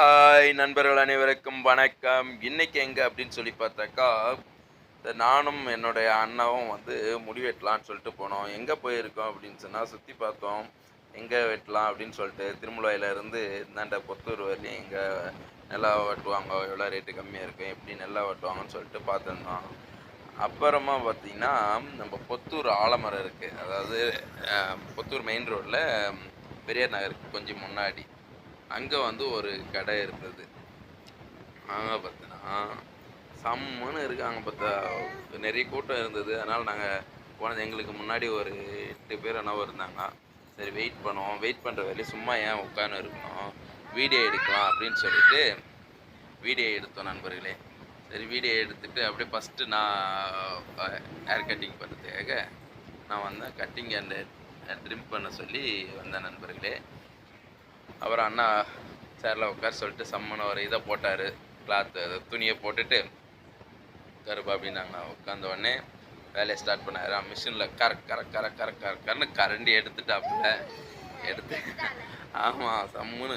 Hi நண்பர்கள் அனைவருக்கும் வணக்கம். இன்றைக்கி எங்கே அப்படின்னு சொல்லி பார்த்தாக்கா இந்த நானும் என்னுடைய அண்ணாவும் வந்து முடி வெட்டலாம்னு சொல்லிட்டு போனோம். எங்கே போயிருக்கோம் அப்படின்னு சொன்னால் சுற்றி பார்த்தோம். எங்கே வெட்டலாம் அப்படின்னு சொல்லிட்டு திருமலாயிலேருந்து இந்தாண்ட பொத்தூர் வரலையும் எங்கே நல்லா வெட்டுவாங்க எவ்வளோ ரேட்டு கம்மியாக இருக்கும் எப்படி நல்லா வெட்டுவாங்கன்னு சொல்லிட்டு பார்த்துருந்தோம். அப்புறமா பார்த்தீங்கன்னா நம்ம பொத்தூர் ஆலமரம் இருக்குது அதாவது பொத்தூர் மெயின் ரோட்டில் பெரியார் நகருக்கு கொஞ்சம் முன்னாடி. அங்கே வந்து ஒரு கடை இருந்தது. அங்கே பார்த்தீங்கன்னா செம்மன்னு இருக்காங்க பார்த்தா நிறைய கூட்டம் இருந்தது. அதனால் நாங்கள் போனது எங்களுக்கு முன்னாடி ஒரு எட்டு பேர் என்னவோ இருந்தாங்க. சரி வெயிட் பண்ணுவோம். வெயிட் பண்ணுற வேலையை சும்மா ஏன் உட்காந்து இருக்கணும்? வீடியோ எடுக்கலாம் அப்படின்னு சொல்லிட்டு வீடியோ எடுத்தோம் நண்பர்களே. சரி வீடியோ எடுத்துகிட்டு அப்படியே ஃபஸ்ட்டு நான் ஹேர் கட்டிங் பண்ணுறதுக்காக நான் வந்தேன். கட்டிங் அண்ட் ட்ரிம் பண்ண சொல்லி வந்தேன் நண்பர்களே. அப்புறம் அண்ணா சேரில் உட்கார சொல்லிட்டு சம்மனை ஒரு இதை போட்டார் கிளாத்து துணியை போட்டுட்டு கருப்பா அப்படின்னாங்க உட்காந்த உடனே வேலையை ஸ்டார்ட் பண்ணாரு. மிஷினில் கர கர கர கர கர கரன்னு கரண்டி எடுத்துட்டாப்புல. எடுத்து ஆமாம் சம்முன்னு